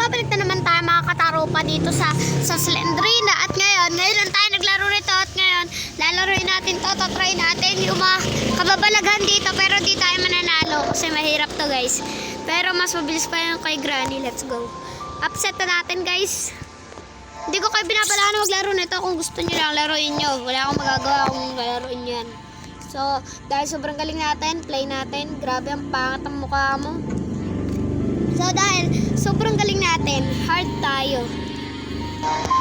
magbabalik na naman tayo mga kataropa dito sa sa Slendrina at ngayon, ngayon lang tayo naglaro nito at ngayon, lalaroin natin to, tatry natin yung mga kababalaghan dito pero di tayo mananalo kasi mahirap to guys. Pero mas mabilis pa yung kay Granny, let's go. Upset na natin guys. Hindi ko kayo binabalaan na maglaro nito kung gusto niyo lang laruin nyo. Wala akong magagawa kung laruin nyo yan. So, dahil sobrang galing natin, play natin. Grabe ang pangat ang mukha mo. So dahil sobrang galing natin, hard tayo.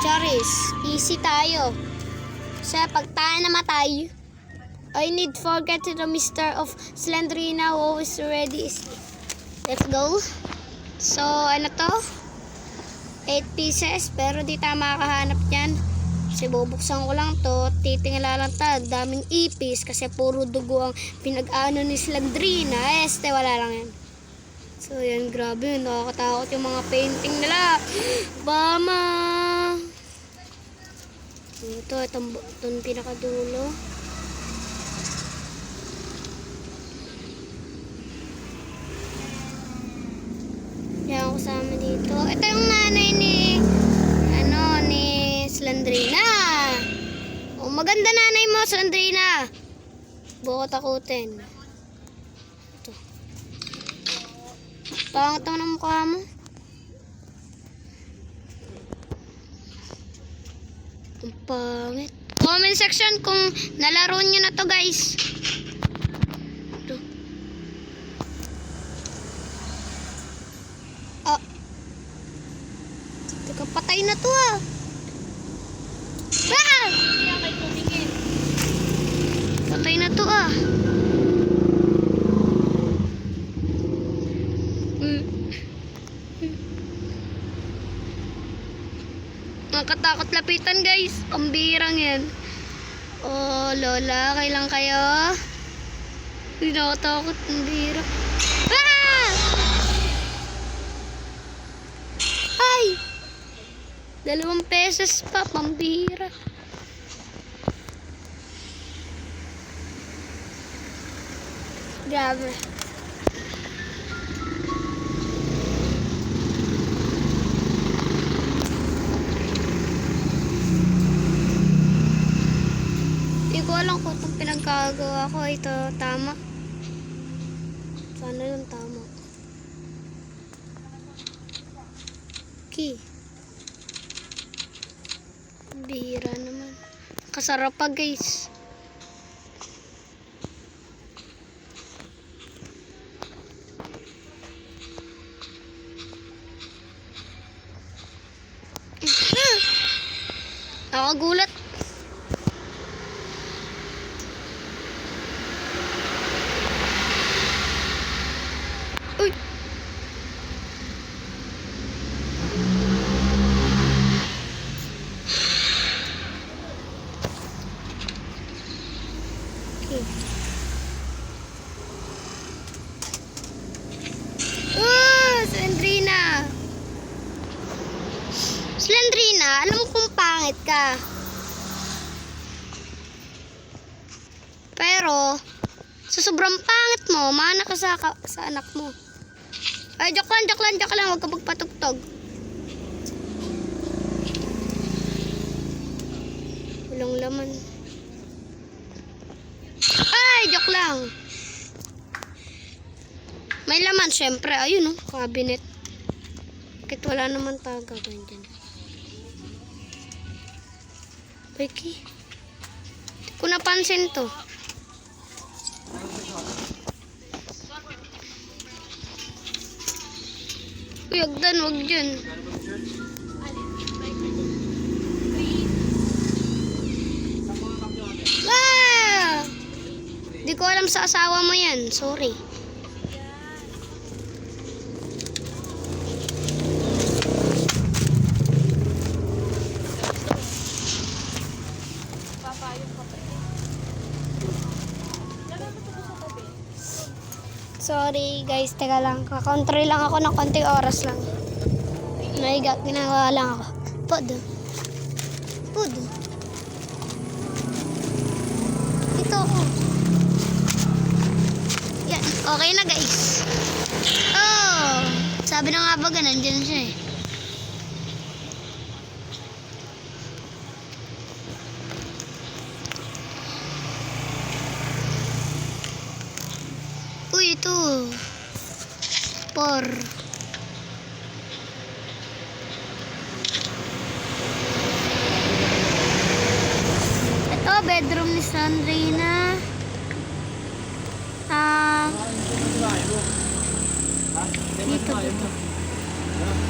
Charis, easy tayo. So pag tayo namatay, I need forget the Mr. of Slendrina who is ready. Let's go. So ano to? 8 pieces pero di tayo makakahanap yan. Kasi bubuksan ko lang to, titingala lang tayo, daming ipis kasi puro dugo ang pinag-ano ni Slendrina. Este, wala lang yan. So, yan, grabe. Nakakatakot yung mga painting nila. Bama! Ito, itong, itong pinakadulo. Yan ang kasama dito. Ito yung nanay ni, ano, ni Slandrina. Oh, maganda nanay mo, Slandrina. Buko takutin. Pangit naman ang mukha mo. Ang pangit. Comment section kung nalaro nyo na to guys. Ito. Ah. Teka, patay na to ah. Ah! Patay na to ah. Mm. Nakakatakot lapitan guys. Pambirang yan. Oh, Lola, kailan kayo? Hindi nakatakot. Ang bira. Ah! Ay! Dalawang pesos pa. Pambira. Grabe. Pinagkagawa ko ito tama. Sana yung tama. Okay. Bihira naman. Kasarap pa guys. Nakagulat. Uy! Okay. Oh, Slendrina! Alam mo kung pangit ka. Pero, sa sobrang pangit mo, mana ka sa, sa anak mo. Ay, joke lang, joke lang, joke lang. Huwag ka magpatugtog. Walang laman. Ay, joke lang. May laman, syempre. Ayun, oh, cabinet. Bakit wala naman tayo gagawin dyan? Becky. Hindi ko napansin to. Uy, agdan, wag dyan. Ah! Di ko alam sa asawa mo yan. Sorry. Sorry guys, teka lang. Kakontry lang ako ng konting oras lang. May ga- ginagawa lang ako. Pod. Pod. Ito ako. Yan, okay na guys. Oh, sabi na nga ba ganun dyan siya eh. Ito. Por. Ito, bedroom ni Sandrina. Ah, dito, dito.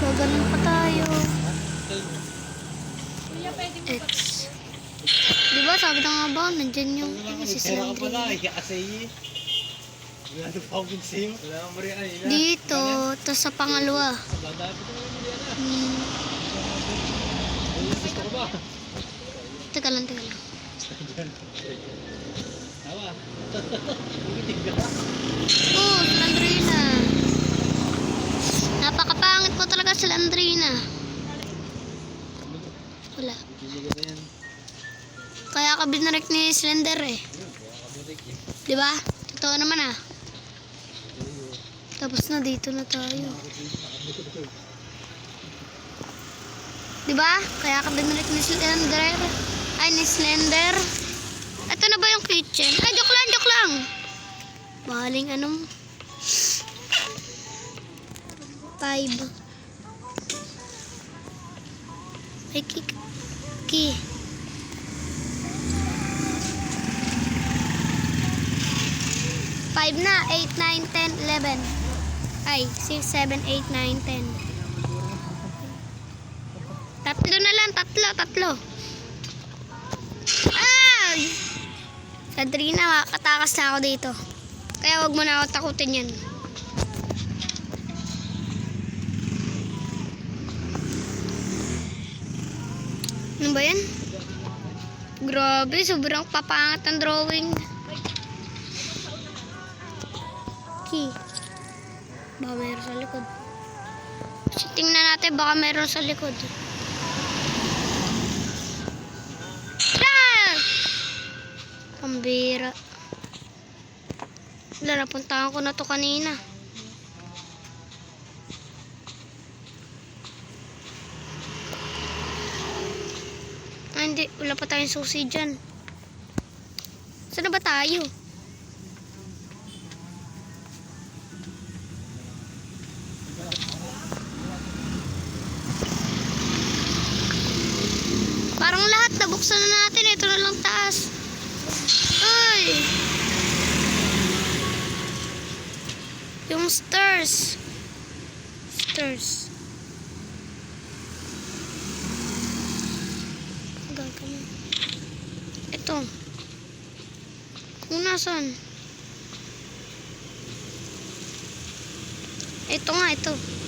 Gaganon pa tayo. X. Di ba, sabi na nga ba, nandyan yung si Sandrina. Dito, to sa pangalawa. Hmm. Teka lang, teka lang. Oh, Sandrina. Napakapangit mo talaga si Landrina. Wala. Kaya ka binarik ni Slender eh. Di ba? Totoo naman ah. Tapos na dito na tayo. Di ba? Kaya ka binarik ni Slender. Ay, ni Slender. Ito na ba yung kitchen? Ay, joke lang, joke lang. Mahaling anong... Five. Ay, ki... Ki. Five na. Eight, nine, ten, eleven. Ay, six, seven, eight, nine, ten. Tatlo na lang. Tatlo, tatlo. Ay! Kadrina, makakatakas na ako dito. Kaya wag mo na ako takutin yan. Ano ba yan? Grabe, sobrang papangat ang drawing. Key. Baka meron sa likod. So, tingnan natin, baka meron sa likod. Ah! Pambira. Wala, napuntahan ko na to kanina. Ah, hindi. Wala pa tayong susi dyan. Saan na ba tayo? Nabuksan na natin. Ito na lang taas. Ay! Yung stairs. Stairs. Gagawin. Ito. Kung nasan? Ito nga, ito. Dito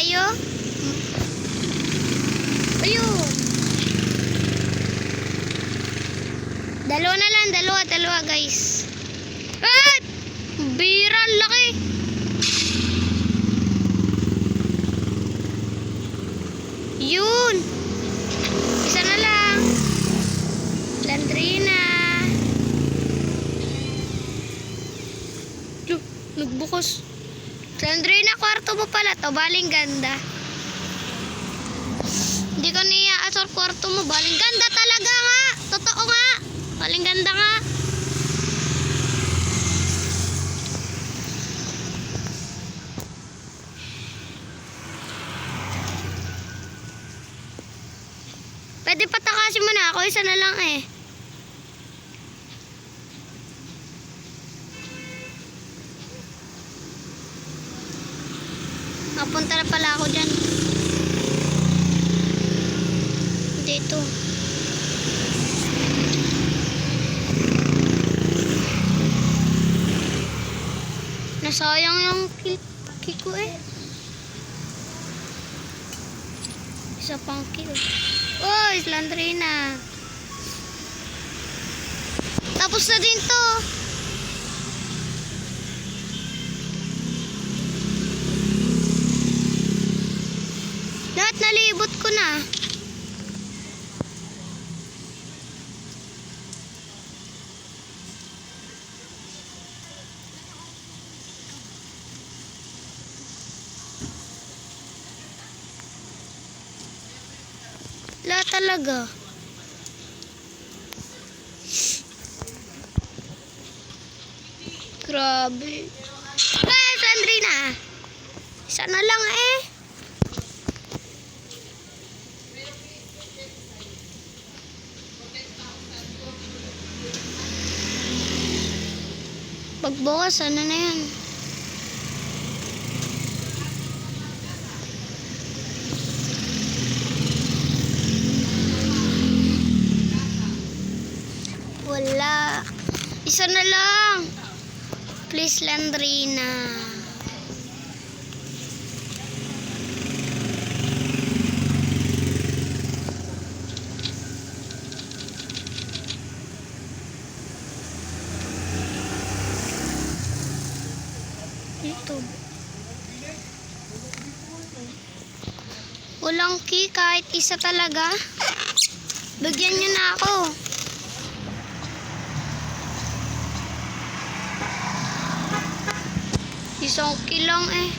tayo. Ayun. Dalawa na lang, dalawa, dalawa guys. Ay! Bira, laki. Yun. Isa na lang. Landrina. Look, nagbukas. Landrina, kwarto mo pala to. Baling ganda. Hindi ko niya asor kwarto mo. Baling ganda talaga nga. Totoo nga. Baling ganda nga. Pwede patakasin mo na ako. Isa na lang eh. Napunta na pala ako dyan. Dito. Nasayang yung ki- kiko eh. Isa pang kill. Oh, Islandrina. Tapos na din to. Lahat nalibot ko na. Wala talaga. Grabe. Eh, Sandrina. Isa na lang eh. Pagbukas, ano na yan? Wala. Isa na lang. Please, Landrina. Ito. Walang key kahit isa talaga. Bigyan niyo na ako. Isang key lang eh.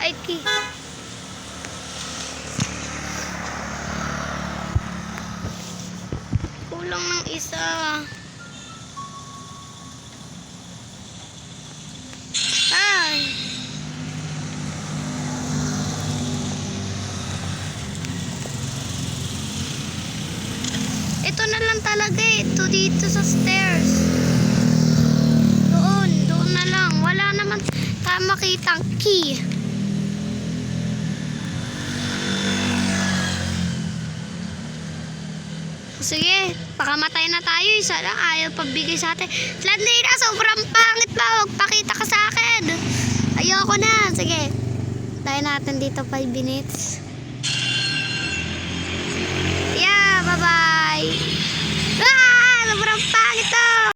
Ay, key. Kulang ng isa. dito sa stairs. Doon, doon na lang. Wala naman tayo makitang key. Sige, pakamatay na tayo. Isa lang, ayaw pagbigay sa atin. Flatlaina, sobrang pangit ba? Huwag pakita ka sa akin. Ayoko na. Sige, tayo natin dito 5 minutes. Yeah, bye-bye. Ah! Pangit to!